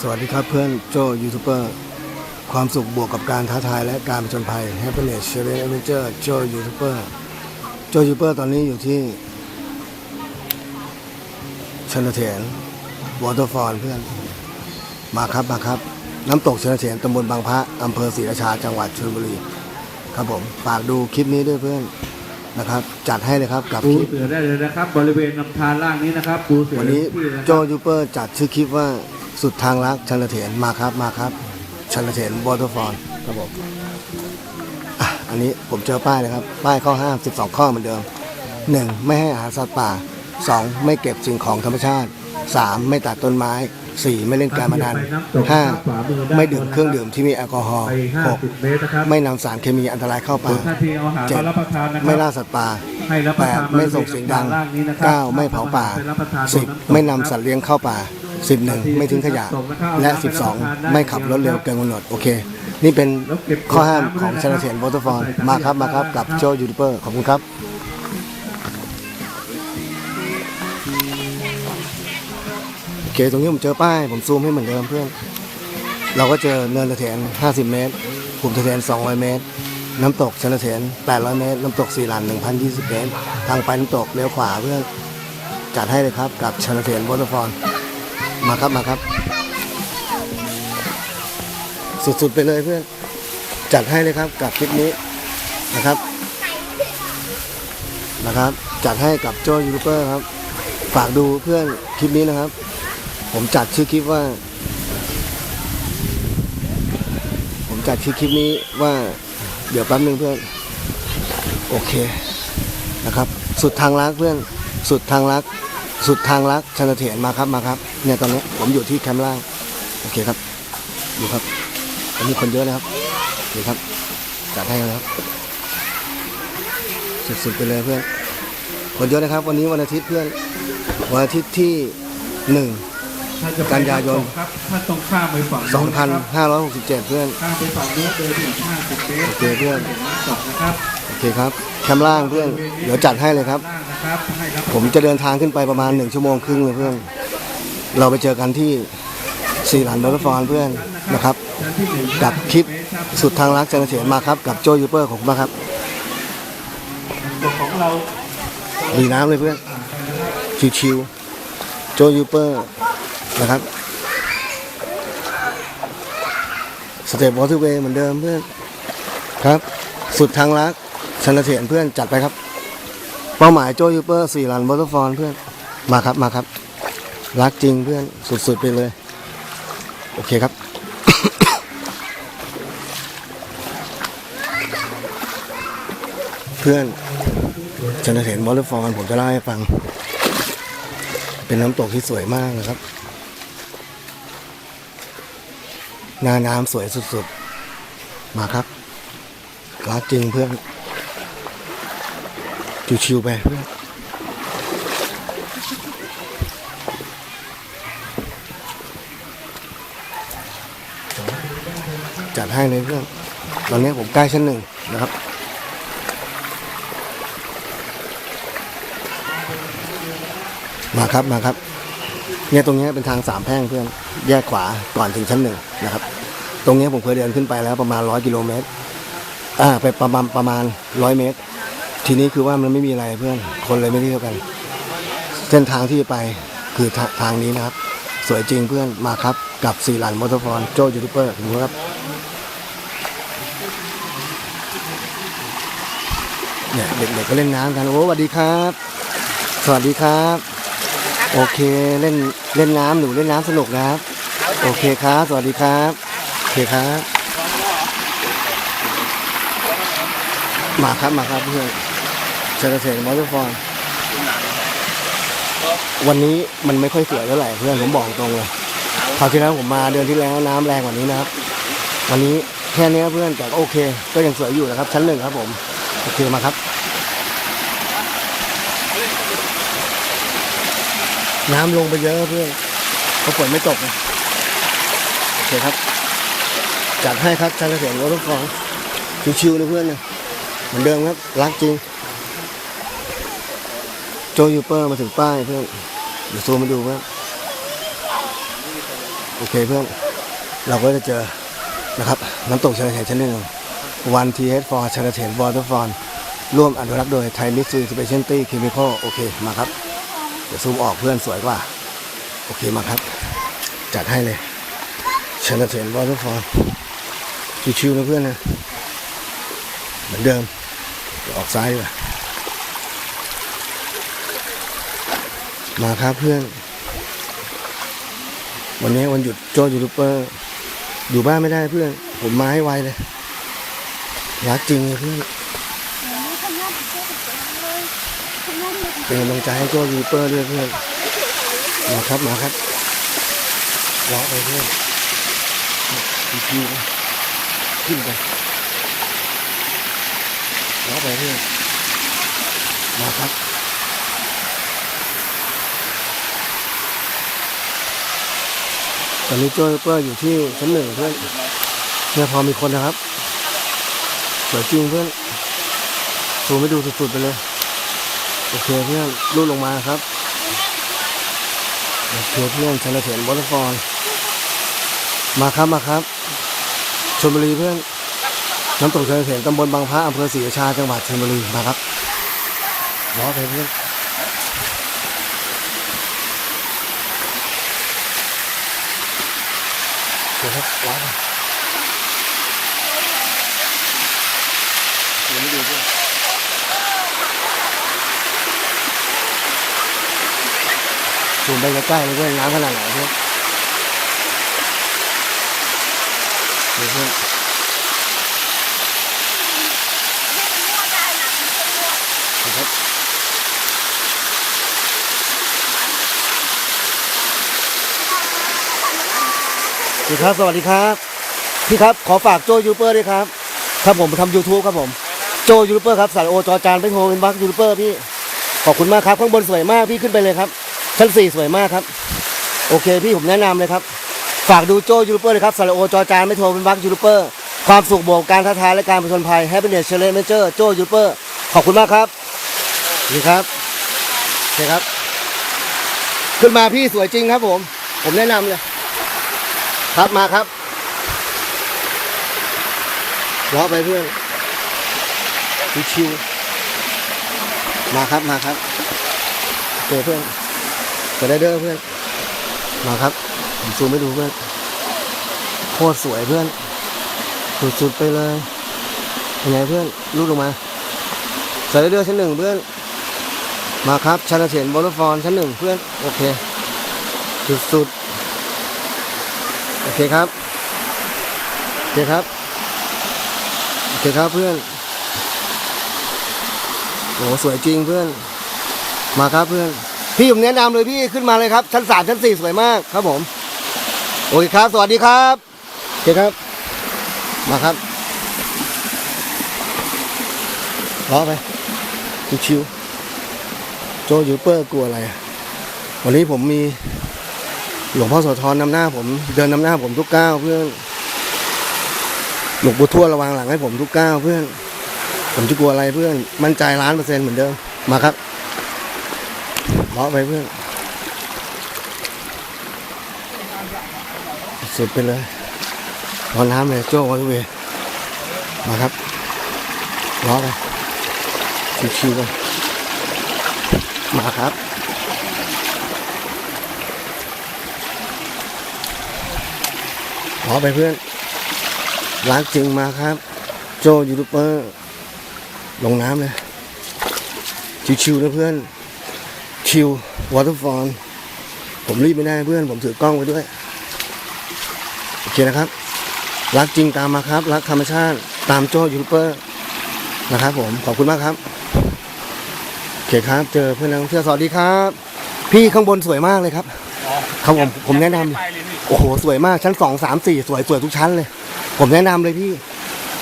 สวัสดีครับเพื่อนโจยูทูบเบอร์ความสุขบวกกับการท้าทายและการผจญภัย Happiness Challenge Adventure โจยูทูบเบอร์โจยูทูบเบอร์ตอนนี้อยู่ที่ชนเถนวอเตอร์ฟอลเพื่อน มาครับมาครับ น้ำตกชนเถนตำบลบางพระอำเภอศรีราชาจังหวัดชลบุรีครับผมฝากดูคลิปนี้ด้วยเพื่อนนะครับ จัดให้เลยครับกับปูคลิป เสือได้เลยนะครับ บริเวณลำธารล่างนี้นะครับปูเสือวันนี้ที่นะคโจรับยูทูบเบอร์จัดชื่อคลิปว่า สุดทางรักชันเถนมาครับมาครับชันเถนวอเตอร์ฟอลครับผมอะอันนี้ผมเจอป้ายนะครับ ป้ายข้อห้าม12 ข้อเหมือนเดิม 1. ไม่ให้อาหารสัตว์ป่า 2. ไม่เก็บสิ่งของธรรมชาติ 3. ไม่ตัดต้นไม้ 4. ไม่เล่นการพนัน 5. ไม่ดื่มเครื่องดื่มที่มีแอลกอฮอล์ไป50เมตรนะครับ 6. ไม่นำสารเคมีอันตรายเข้าส่ป่าวนท่านที่เอาอาหารเจ็ดมารับประทานนะคไม่รัล่าบสัตว์ป่าให้รับประทาน 8. ไม่ส่งเสียงดังบริวณลำธารล่างนี้นะครับ 9. ไม่เผาป่าไปรับประทานบนน้ำตก 10. ไม่นำสัตว์เลี้ยงเข้าป่า 11. ไม่ทิ้งขยะ และ 12 ไม่ขับรถเร็วเกินกำหนด โอเค นี่เป็นข้อห้ามของชนเสียนวอเตอร์ฟอลมาครับมาครับกับโจยูทูบเบอร์ขอบคุณครับโอเคตรงนี้ผมเจอป้าย ผมซูมให้เหมือนเดิมเพื่อน เราก็เจอเนินตะเถน50 เมตรขุมตะเถน200 เมตร น้ำตกชนเถน800 เมตร น้ำตกสีหลัน1,020 เมตร ทางไปน้ำตกเลี้ยวขวาเพื่อนจัดให้เลยครับกับชนเถนวอเตอร์ฟอล มาครับมาครับ สุดๆไปเลยเพื่อน จัดให้เลยครับกับคลิปนี้นะครับนะครับ จัดให้กับโจยูทูบเบอร์ครับ ฝากดูเพื่อนคลิปนี้นะครับ ผมจัดชื่อคลิปว่า ผมจัดชื่อคลิปนี้ว่า เดี๋ยวแป๊บนึงเพื่อน โอเคนะครับ สุดทางรักเพื่อน สุดทางรัก สุดทางรักชนเถียนมาครับมาครับ เนี่ยตอนนี้ผมอยู่ที่แคมป์ล่าง โอเคครับอยู่ครับวันนี้คนเยอะนะครับนี่ครับจัดให้นะครับสุดๆไปเลยเพื่อน คนเยอะนะครับ วันนี้วันอาทิตย์เพื่อน วันอาทิตย์ที่หนึ่งถ้าจะไปกันยายนครับถ้าต้องข้ามไปฝั่งสองนู้นพันครับห้าร้อยหกสิบเจ็ดเพื่อนข้ามไปฝั่งนู้นเดินถึง50เมตรโอเคเพื่อนน้ำตกนะครับโอเคครับแคมป์ล่างเพื่อน เดี๋ยวจัดให้เลยครับล่างนะครับให้รับ ผมจะเดินทางขึ้นไปประมาณหนึ่งชั่วโมงครึ่งเลยเพื่อน เราไปเจอกันที่สี่หลันรถฟอนเพื่อนนะครับ กับคลิปสุดทางรักจันเสียมาครับ กับโจยูเปอร์ของมาครับของเราดีน้ำเลยเพื่อนชิวๆโจยูเปอร์นะครับสเตปวอเตอร์เวย์เหมือนเดิมเพื่อนครับ สุดทางรักชนเสียนเพื่อนจัดไปครับ เป้าหมายโจยูเปอร์สี่หลันวอเตอร์ฟอนเพื่อนมาครับมาครับ รักจริงเพื่อนสุดๆไปเลย โอเคครับ เพื่อนชันเห็นวอเตอร์ฟอลผมจะเล่าให้ฟัง เป็นน้ำตกที่สวยมากนะครับหน้าน้ำสวยสุดๆ มาครับ รักจริงเพื่อน ชิวๆไปเพื่อน จัดให้เลยเพื่อนตอนนี้ผมใกล้ชั้นหนึ่งนะครับมาครับมาครับเนี่ยตรงนี้เป็นทางสามแพร่งเพื่อนแยกขวาก่อนถึงชั้นหนึ่งนะครับ ตรงนี้ผมเคยเดินขึ้นไปแล้วประมาณร้อยกิโลเมตรอ่าไปประมาณประมาณร้อยเมตร ทีนี้คือว่ามันไม่มีอะไรเพื่อนคนเลยไม่เที่ยวกัน เส้นทางที่ไปคือทาทางนี้นะครับ สวยจริงเพื่อนมาครับ กับสี่หลันมอเตอร์ฟอนโจยูทูบเบอร์ผมครับ เนี่ยเด็กๆก็เล่นน้ำกัน โอ้สวัสดีครับ สวัสดีครับ โอเคเล่นเล่นน้ำหนูเล่นน้ำสนุกนะครับ โอเคครับ สวัสดีครับ โอเคครับ มาครับมาครับเพื่อนเชลเซนมอเตอร์ฟอนวันนี้มันไม่ค่อยสวยเท่าไหร่เพื่อนผมบอกตรงเลยคราวที่แล้วผมมาเดือนที่แล้วน้ำแรงกว่านี้นะครับ วันนี้แค่นี้เพื่อนแต่ก็โอเค ก็ยังสวยอยู่นะครับ ชั้นหนึ่งครับผม โอเคมาครับ น้ำลงไปเยอะเพื่อนเพราะฝนไม่ตกนะโอเคครับ จัดให้ครับชาลเสียงรถทุกของชิวๆนะเพื่อนนะเหมือนเดิมครับรักจริง โจยูเปอร์มาถึงป้ายเพื่อนเดี๋ยวซูมมาดูเพื่อนโอเคเพื่อน เราก็จะเจอนะครับน้ำตกชลเทนชั้นหนึ่งวันทีเอสฟอร์ชลเทนวอเตอร์ฟอนร่วมอนุรักษ์โดยไทยมิสซูสเปเชียลตี้เคมีคอลโอเคมาครับ เดี๋ยวซูมออกเพื่อนสวยกว่า โอเคมาครับ จัดให้เลยเชลเทนวอเตอร์ฟอนชิวๆนะเพื่อนนะเหมือนเดิมออกซ้ายดีกว่ามาครับเพื่อน วันนี้วันหยุดโจยูทูบเบอร์อยู่บ้านไม่ได้เพื่อน ผมมาให้ไวเลยรักจริงเลยเพื่อน เป็นกำลังใจให้โจยูทูบเบอร์ด้วยเพื่อนมาครับมาครับรอไปเพื่อนคิวๆนะขึ้นไปรอไปเพื่อนมาครับตอนนี้โจ้เปอร์อยู่ที่ชั้นหนึ่งเพื่อนเนี่ยพอมีคนนะครับสวยจริงเพื่อนซูมไม่ดูสุดๆไปเลย โอเคเพื่อนรูดลงมาครับโอเคเพื่อนชันเถียนวอเตอร์ฟอลมาครับมาครับชลบุรีเพื่อนน้ำตกชันเถียนตำบลบางพระอำเภอศรีราชาจังหวัดชลบุรีมาครับรอไปเพื่อนเดี๋ยวครับรอไปเดี๋ยวไม่ดูเพื่อน ซูมไปใกล้ๆเลยเพื่อนน้ำขนาดไหนเพื่อนดูเพื่อนครับสวัสดีครับ สวัสดีครับ พี่ครับ ขอฝากโจยูเบอร์ด้วยครับ ครับผมทำ YouTube ครับผม โจยูเบอร์ครับสายโอจอจานไปโทรเป็นบักยูเบอร์พี่ ขอบคุณมากครับ ข้างบนสวยมากพี่ขึ้นไปเลยครับ ชั้นสี่สวยมากครับ โอเคพี่ผมแนะนำเลยครับ ฝากดูโจยูทูบเบอร์เลยครับสาระโอจอจานไม่โทรเป็นบักยูทูบเบอร์ความสุขบวกการท้าทายและการผจญภัยแฮปปี้เนสเชลเลนเจอร์โจยูทูบเบอร์ขอบคุณมากครับนี่ครับโอเคครับ ขึ้นมาพี่สวยจริงครับผม ผมแนะนำเลยครับมาครับรอไปเพื่อนชิวๆมาครับมาครับเจอเพื่อน เจอได้เด้อเพื่อนมาครับผมซูมให้ดูเพื่อนโคตรสวยเพื่อนสุดๆไปเลยยังไงเพื่อนรูดลงมาใส่ได้เด้อชั้นหนึ่งเพื่อน มาครับชันเฉียนบอลฟอนชั้นหนึ่งเพื่อนโอเคสุดๆโอเคครับโอเคครับโอเคครับเพื่อนโอ้สวยจริงเพื่อน มาครับเพื่อน พี่ผมแนะนำเลยพี่ขึ้นมาเลยครับ ชั้นสามชั้นสี่สวยมากครับผมโอเคครับ สวัสดีครับโอเคครับ มาครับล้อไปชิวๆโจยูเปอร์กลัวอะไรอะวันนี้ผมมีหลวงพ่อโสธรนำหน้าผมเดินนำหน้าผมทุกก้าวเพื่อนหลวงปู่ทวระวังหลังให้ผมทุกก้าวเพื่อน ผมจะกลัวอะไรเพื่อน มั่นใจล้านเปอร์เซ็นต์เหมือนเดิม มาครับ ล้อไปเพื่อนสุดไปเลยรอน้ำเลยโจ้วอลเวมาครับล้อไปชิวๆไปมาครับล้อไปเพื่อนรักจริงมาครับ โจยูทูบเบอร์ลงน้ำเลยชิวๆนะเพื่อน ชิววอเตอร์ฟอลผมรีบไม่ได้เพื่อน ผมถือกล้องไว้ด้วย โอเคนะครับ รักจริงตามมาครับ รักธรรมชาติตามโจ้ยูทูบเบอร์นะครับผม ขอบคุณมากครับ โอเคครับ เจอเพื่อนนักท่องเที่ยวสวัสดีครับ พี่ข้างบนสวยมากเลยครับครับผมผมแนะนำเลยโอ้โหสวยมากชั้นสองสามสี่สวยสวยทุกชั้นเลย ผมแนะนำเลยพี่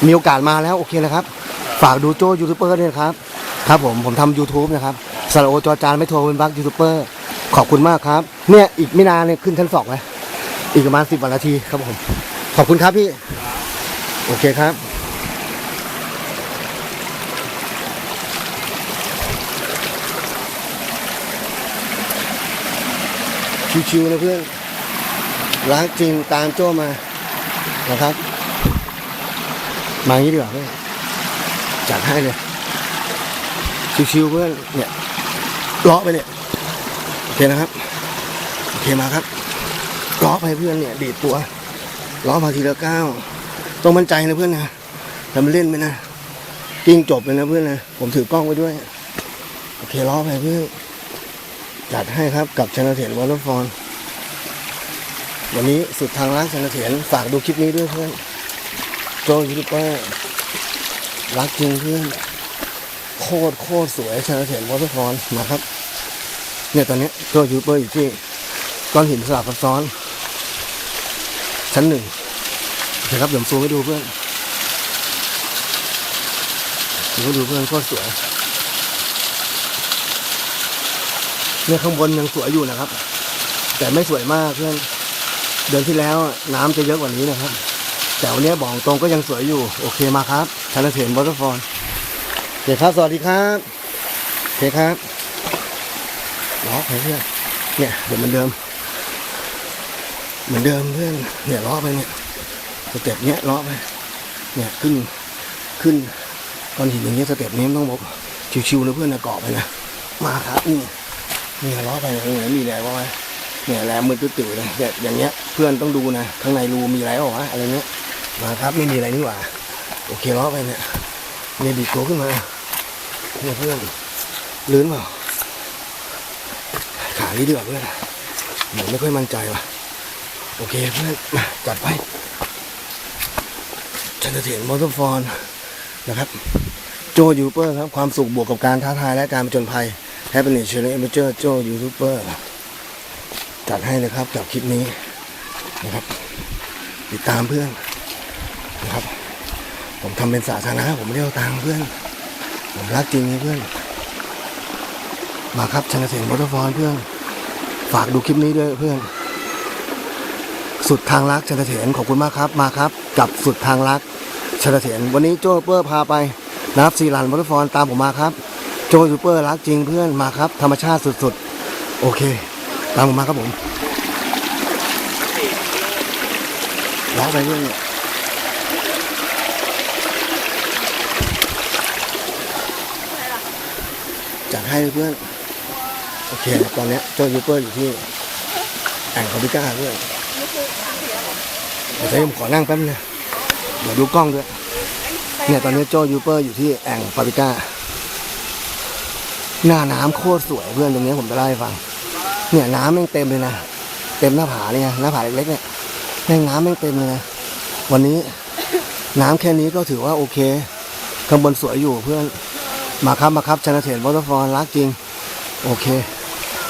มีโอกาสมาแล้วโอเคนะครับ ฝากดูโจ้ยูทูบเบอร์ด้วยครับ ครับผมผมทำ YouTube นะครับ สระโอจอจานไม่โทรเป็นบักยูทูบเบอร์ขอบคุณมากครับ เนี่ยอีกไม่นานเนี่ยขึ้นชั้นสองแล้วอีกประมาณสิบวันนาทีครับผม ขอบคุณครับพี่ โอเคครับ ชิวๆนะเพื่อนรักจริงตามโจ้มานะครับ มาอย่างนี้ดีกว่าเพื่อนจัดให้เลยชิวๆเพื่อนเนี่ย ลาะไปเนี่ยโอเคนะครับโอเคมาครับเลาะไปเพื่อนเนี่ยดีดตัวเลาะมาทีละก้าวต้องมั่นใจนะเพื่อนนะทำเล่นไปนะกิ้งจบเลยนะเพื่อนนะผมถือกล้องไว้ด้วยโอเคเลาะไปเพื่อนจัดให้ครับกับชนะเถียนวอลเลย์ฟอนวันนี้สุดทางร้านชนะเถียนฝากดูคลิปนี้ด้วยเพื่อนโจยูทูบเบอร์รักจริงเพื่อน โคตรโคตรสวยชาเถียนวอเตอร์ฟอนนะครับ เนี่ยตอนนี้ตัวยูเบอร์อยู่ที่ก้อนหินสลับซับซ้อน ชั้นหนึ่งโอเคครับเดี๋ยวผมซูมให้ดูเพื่อนซูดูเพื่อนโคตรสวยเนี่ยข้างบนยังสวยอยู่นะครับ แต่ไม่สวยมากเพื่อนเดือนที่แล้วน้ำจะเยอะกว่านี้นะครับ แต่วันนี้บอกตรงก็ยังสวยอยู่ โอเคมาครับชาเถียนวอเตอร์ฟอน โอเคครับ สวัสดีครับโอเคครับล้อไปเพื่อนเนี่ยเดี๋ยวเหมือนเดิม เหมือนเดิมเพื่อนเนี่ยล้อไปเนี่ยสเต็ปเนี้ยล้อไปเนี่ยขึ้นขึ้นก้อนหินอย่างเงี้ยสเต็ปนี้ต้องบอกชิวๆนะเพื่อนนะเกาะไปนะมาครับนี่นี่ล้อไปเนี่ยมีอะไรบ้างไหมเนี่ยแหลมมือตื้อๆเลยเนี่อย่างเงี้ยเพื่อนต้องดูนะข้างในรูมีอะไรบ้างวะอะไรเงี้ยมาครับไม่มีอะไรนี่หว่าโอเคล้อไปเนี่ยเนี่ยดีดตัวขึ้นมา เนี่ยเพื่อนลื่นเปล่าขาลีเดือดเพื่อนหนูไม่ค่อยมั่นใจว่ะโอเคเพื่อนมาจัดไปชันเถียนมอเตอร์ฟอนนะครับ โจยูทูเบอร์ครับ ความสุขบวกกับการท้าทายและการผจญภัยแฮปปี้เนสเชอร์เอเมเจอร์โจยูทูบเบอร์จัดให้เลยครับกับคลิปนี้นะครับ ติดตามเพื่อนนะครับ ผมทำเป็นสาธารณะผมไม่ได้เอาตังค์เพื่อน ผมรักจริงนะเพื่อน มาครับชนะเสียงมอเตอร์ฟอนเพื่อน ฝากดูคลิปนี้ด้วยเพื่อน สุดทางรักชนะเถียนขอบคุณมากครับ มาครับ กับสุดทางรักชนะเถียนวันนี้โจ้เปอร์พาไปนะครับซีรันมอเตอร์ฟอนตามผมมาครับ โจ้ซูเปอร์รักจริงเพื่อนมาครับ ธรรมชาติสุดๆ โอเค ตามผมมาครับผมร้องไปเรื่อยเนี่ย จัดให้เพื่อน โอเค ตอนนี้เจ้ายูเปอร์อยู่ที่แอ่งคอปิก้าเพื่อนเดี๋ยวผมขอนั่งแป๊บนึงเดี๋ยวดูกล้องด้วย เนี่ยตอนนี้โจยูเปอร์อยู่ที่แอ่งปาปิก้า หน้าน้ำโคตรสวยเพื่อนตรงนี้ผมจะเล่าให้ฟัง เนี่ยน้ำแม่งเต็มเลยนะ เต็มหน้าผาเลยนะหน้าผาเล็กๆเนี่ยแม่งน้ำแม่งเต็มเลยนะ วันนี้น้ำแค่นี้ก็ถือว่าโอเคข้างบนสวยอยู่เพื่อน มาครับมาครับชนะเถียนวอเตอร์ฟอลรักจริง โอเค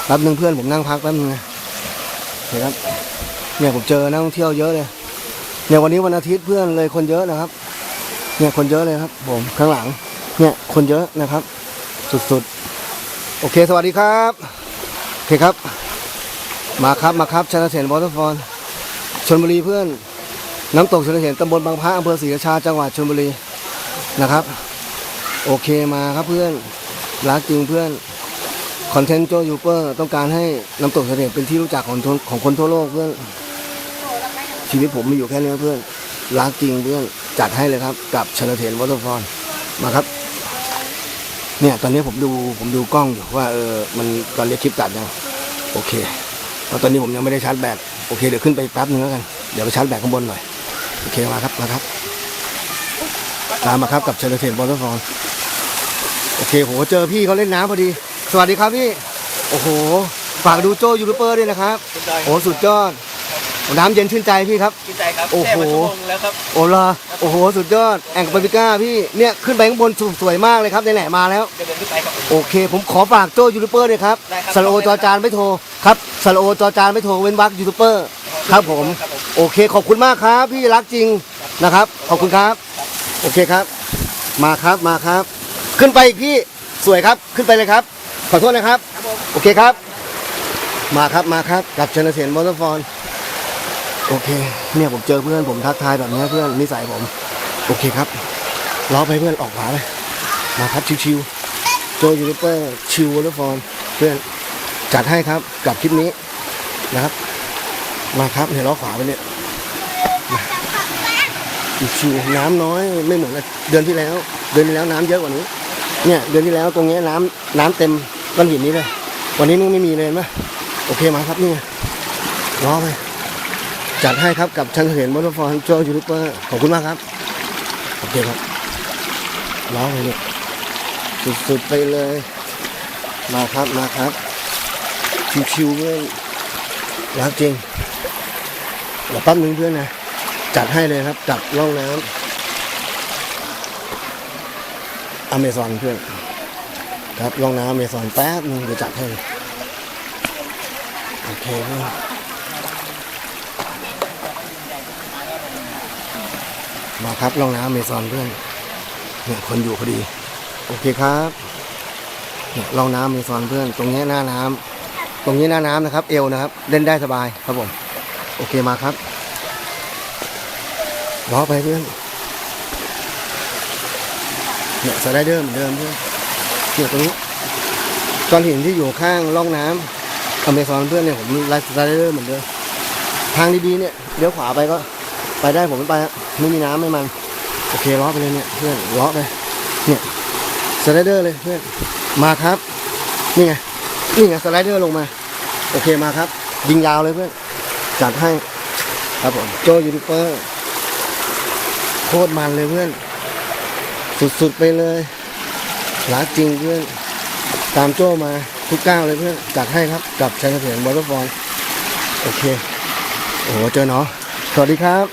แป๊บนึงเพื่อนผมนั่งพักแป๊บนึงนะเห็นครับเนี่ยผมเจอนักท่องเที่ยวเยอะเลยเนี่ยวันนี้วันอาทิตย์เพื่อนเลยคนเยอะนะครับ เนี่ยคนเยอะเลยครับ ผมข้างหลัง เนี่ยคนเยอะนะครับ สุดๆ โอเคสวัสดีครับโอเคครับ มาครับมาครับชนะเถียนวอเตอร์ฟอลชนบุรีเพื่อน น้ำตกชนเถียนตำบลบางพระอำเภอศรีราชาจังหวัดชลบุรีนะครับ โอเคมาครับเพื่อน รักจริงเพื่อน คอนเทนต์โจยูเปอร์ต้องการให้น้ำตกเสด็จเป็นที่รู้จักของคนของคนทั่วโลกเพื่อน ชีวิตผมมีอยู่แค่นี้เพื่อน รักจริงเพื่อน จัดให้เลยครับกับชนเทนวอเตอร์ฟอนมาครับ เนี่ยตอนนี้ผมดูผมดูกล้องอยู่ว่าเออมันตอนนี้คลิปตัดยังโอเคเพราะตอนนี้ผมยังไม่ได้ชาร์จแบตโอเคเดี๋ยวขึ้นไปแป๊บนึงแล้วกัน เดี๋ยวไปชาร์จแบตข้างบนหน่อย โอเคมาครับมาครับ ตามมาครับกับเชลเทนบอลฟอน โอเคผมก็เจอพี่เขาเล่นน้ำพอดี สวัสดีครับพี่ โอ้โห ฝากดูโจยูทูบเบอร์ด้วยนะครับโอ้สุดยอด น้ำเย็นชื่นใจพี่ครับกินใจครับโอ้โห แช่มาชั่วโมงแล้วครับ โอ้ลาโอ้โห สุดยอด แองกปาปิก้าพี่ เนี่ยขึ้นไปข้างบนสวยมากเลยครับไหนๆมาแล้ว เดี๋ยวเดินขึ้นไปครับ โอเค ผมขอฝากโจยูทูบเบอร์ด้วยครับได้ครับ สโลจอจานไม่โทรครับสโลจอจานไม่โทรเว้นวรรคยูทูบเบอร์ ครับผม ครับผม โอเคขอบคุณมากครับ พี่รักจริงนะครับ ขอบคุณครับ โอเคครับ มาครับมาครับ ขึ้นไปอีกพี่สวยครับขึ้นไปเลยครับ ขอโทษนะครับ โอเคครับ มาครับมาครับกับชนเสียนมอเตอร์ฟอนโอเค เนี่ยผมเจอเพื่อนผมทักทายแบบนี้เพื่อนนิสัยผม โอเคครับล้อไปเพื่อนออกขวาเลยมาครับชิวๆโจยูทูบเบอร์ชิววอเตอร์ฟอนเพื่อนจัดให้ครับกับคลิปนี้นะครับ มาครับเนี่ยล้อขวาไปเนี่ยชิวน้ำน้อยไม่เหมือนเดือนที่แล้ว เดือนที่แล้วน้ำเยอะกว่านี้ เนี่ยเดือนที่แล้วตรงนี้น้ำน้ำเต็มก้อนหินนี้เลย วันนี้นึงไม่มีเลยนไหมโอเคมาครับนี่ไงล้อไปจัดให้ครับกับชันเห็นมอเตอร์ฟอร์โจยูทูบเบอร์ขอบคุณมากครับโอเคครับล้อไปเนี่ยสุดๆไปเลย มาครับมาครับชิวๆเพื่อนรักจริงเดี๋ยวแป๊บนึงเพื่อนนะจัดให้เลยครับจัดร่องน้ำ อเมซอนเพื่อนครับร่องน้ำอเมซอนแป๊บนึงเดี๋ยวจัดให้ โอเคเพื่อนมาครับร่องน้ำอเมซอนเพื่อนเนี่ยคนอยู่พอดี โอเคครับเนี่ยร่องน้ำอเมซอนเพื่อน ตรงนี้หน้าน้ำตรงนี้หน้าน้ำนะครับ เอวนะครับ เล่นได้สบายครับผม โอเคมาครับล้อไปเพื่อน เนี่ยสไลเดอร์เหมือนเดิมเพื่อนเนี่ยตรงนี้ก้อนหินที่อยู่ข้างร่องน้ำอเมซอนเพื่อนเนี่ยผมไลฟ์สไลเดอร์เหมือนเดิมทางดีๆเนี่ยเลี้ยวขวาไปก็ไปได้ผมไม่ไปไม่มีน้ำไม่มันโอเคล้อไปเลยเนี่ยเพื่อนล้อไปเนี่ยสไลเดอร์เลยเพื่อนมาครับนี่ไงนี่ไงสไลเดอร์ลงมา โอเคมาครับ ยิงยาวเลยเพื่อนจัดให้ครับผมโจยูทูบเบอร์โคตรมันเลยเพื่อน สุดๆไปเลยรักจริงเพื่อน ตามโจ้มาทุกก้าวเลยเพื่อน จัดให้ครับกับชัยเสถียรบอลลูนบอลโอเค โอ้โหเจอเนาะสวัสดีครับ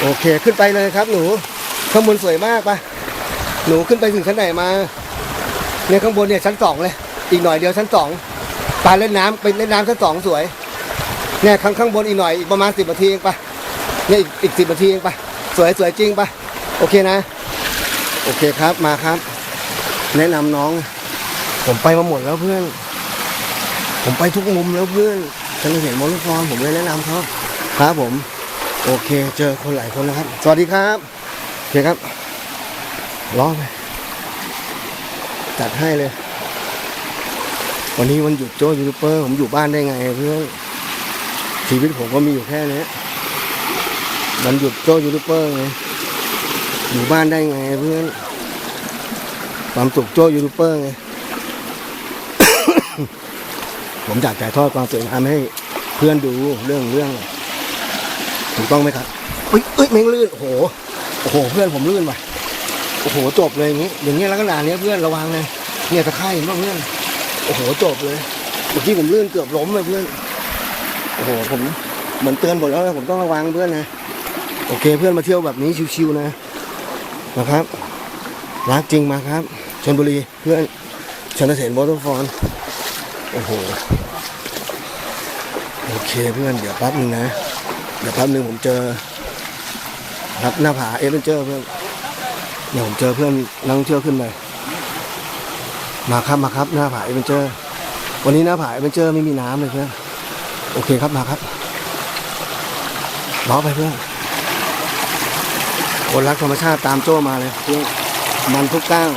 โอเคขึ้นไปเลยครับ หนู ข้างบนสวยมากปะหนูขึ้นไปถึงชั้นไหนมาเนี่ยข้างบนเนี่ยชั้นสองเลย อีกหน่อยเดียวชั้นสองปลาเล่นน้ำไปเล่นน้ำชั้นสองสวย เนี่ยข้างข้างบนอีกหน่อยอีกประมาณสิบนาทีเองปะเนี่ยอีกอีกสิบนาทีเองปะสวยสวยจริงปะโอเคนะ โอเคครับมาครับ แนะนำน้อง ผมไปมาหมดแล้วเพื่อน ผมไปทุกมุมแล้วเพื่อนฉันเห็นมอลล์ฟอนผมเลยแนะนำเขาครับผม โอเค เจอคนหลายคนนะครับ สวัสดีครับโอเคครับล้อไปจัดให้เลย วันนี้วันหยุดโจ้ยูทูบเบอร์ผมอยู่บ้านได้ไงเพื่อนชีวิตผมก็มีอยู่แค่นี้วันหยุดโจ้ยูทูบเบอร์ไง อยู่บ้านได้ไงเพื่อน ความสุขโจ้ยูทูบเบอร์ไง ผมอยากถ่ายทอดความสวยงามให้เพื่อนดูเรื่องเรื่อง ถูกต้องไหมครับเอ้ยเอ้ยแม่งลื่นโอ้โห โอ้โห เพื่อนผมลื่นว่ะ โอ้โห จบเลยอย่างนี้ อย่างนี้ลักษณะเนี้ยเพื่อนระวังเลยเนี่ยตะไคร่บ้างเพื่อน โอ้โห จบเลย เมื่อกี้ผมลื่นเกือบล้มเลยเพื่อน โอ้โห ผมเหมือนเตือนผมดแล้วผมต้องระวังเพื่อนนะ โอเคเพื่อนมาเที่ยวแบบนี้ชิวๆนะ นะครับ รักจริงมาครับชลบุรีเพื่อนชนเสนบอสฟอนโอ้โหโอเคเพื่อนเดี๋ยวแป๊บนึงนะ เดี๋ยวแป๊บนึงผมเจอครับหน้าผาเอเวนเจอร์เพื่อนเดี๋ยวผมเจอเพื่อนนักท่องเที่ยวขึ้นไปมาครับมาครับหน้าผาเอเวนเจอร์วันนี้หน้าผาเอเวนเจอร์ไม่มีน้ำเลยเพื่อนโอเคครับมาครับล้อไปเพื่อน คนรักธรรมชาติตามโจ้มาเลยเพื่อนมันทุกก้าว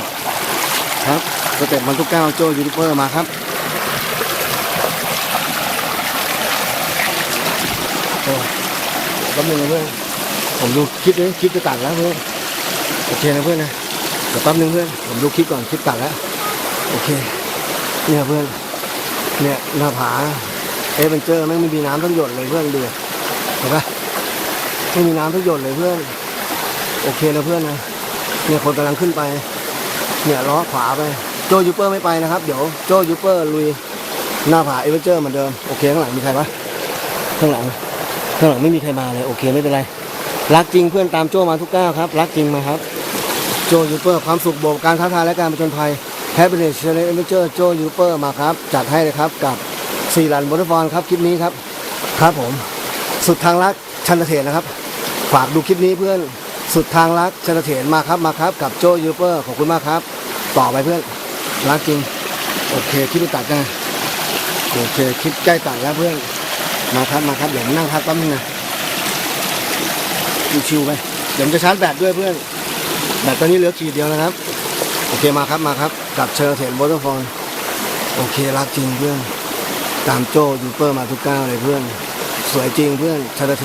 ครับสเต็ปมันทุกก้าวโจ้ยูทูบเบอร์มาครับโอ้แป๊บนึงนะเพื่อนผมดูคลิปนี้คลิปจะตัดแล้วเพื่อนโอเคนะเพื่อนนะเดี๋ยวแป๊บนึงเพื่อนผมดูคลิปก่อนคลิปตัดแล้วโอเคเนี่ยเพื่อนเนี่ยหน้าผาเอเวนเจอร์แม่งไม่มีน้ำทั้งหยดเลยเพื่อนเดูเห็นปะไม่มีน้ำทั้งหยดเลยเพื่อน โอเคนะเพื่อนนะเนี่ยคนกำลังขึ้นไป เนี่ยล้อขวาไป โจยูเปอร์ไม่ไปนะครับ เดี๋ยวโจยูเปอร์ลุยหน้าผาเอเวนเจอร์เหมือนเดิม โอเค ข้างหลังมีใครปะข้างหลัง ข้างหลังไม่มีใครมาเลย โอเคไม่เป็นไร รักจริงเพื่อนตามโจมาทุกก้าวครับ รักจริงมาครับ โจยูเปอร์ความสุขโบกการท้าทายและการผจญภัยแฮปปี้เนสเชนเอเวนเจอร์โจยูเปอร์มาครับ จัดให้เลยครับกับสี่หลันบอลฟอนครับคลิปนี้ครับ ครับผม สุดทางรักชันเถนนะครับ ฝากดูคลิปนี้เพื่อน สุดทางรักชันเถนมาครับมาครับ กับโจยูเปอร์ขอบคุณมากครับ ต่อไปเพื่อนรักจริง โอเคคลิปตัดนะโอเคคลิปใกล้ตัดแล้วเพื่อนมาครับมาครับเดี๋ยวผมนั่งพักแป๊บนึงนะชิวๆไปเดี๋ยวจะชาร์จแบตด้วยเพื่อนแบตตอนนี้เหลือขีดเดียวนะครับ โอเคมาครับมาครับ กับเชอร์เทนวอเตอร์ฟอนโอเครักจริงเพื่อนตามโจยูเปอร์มาทุกก้าวเลยเพื่อน สวยจริงเพื่อนชาดาเท